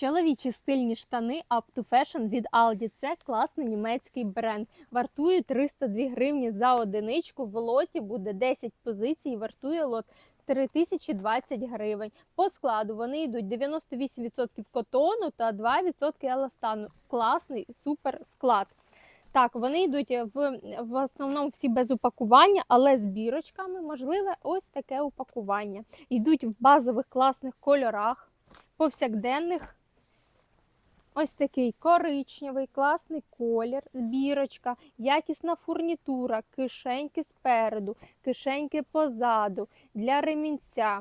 Чоловічі стильні штани Up to Fashion від Aldi. Це класний німецький бренд. Вартує 302 гривні за одиничку. В лоті буде 10 позицій. Вартує лот 3020 гривень. По складу вони йдуть 98% котону та 2% еластану. Класний супер склад. Так, вони йдуть в, в основному всі без упакування, але з бірочками можливе ось таке упакування. Йдуть в базових класних кольорах, повсякденних. Ось такий коричневий, класний колір, бірочка, якісна фурнітура, кишеньки спереду, кишеньки позаду, для ремінця,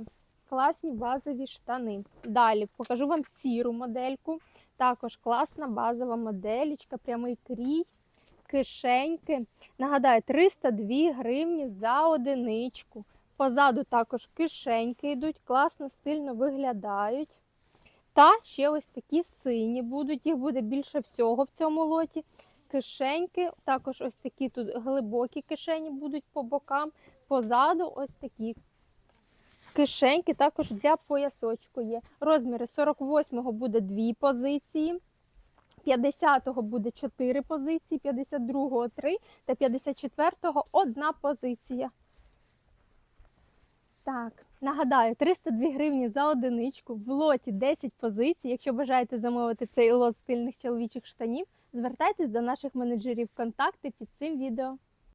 класні базові штани. Далі покажу вам сіру модельку. Також класна базова моделічка, прямий крій, кишеньки. Нагадаю, 302 гривні за одиничку. Позаду також кишеньки йдуть, класно, стильно виглядають. Та ще ось такі сині будуть, їх буде більше всього в цьому лоті. Кишеньки, також ось такі тут глибокі кишені будуть по бокам. Позаду ось такі кишеньки, також для поясочку є. Розміри 48-го буде дві позиції. 50-го буде 4 позиції, 52-го 3 та 54-го одна позиція. Так, нагадаю, 302 гривні за одиничку, в лоті 10 позицій. Якщо бажаєте замовити цей лот стильних чоловічих штанів, звертайтесь до наших менеджерів контакти під цим відео.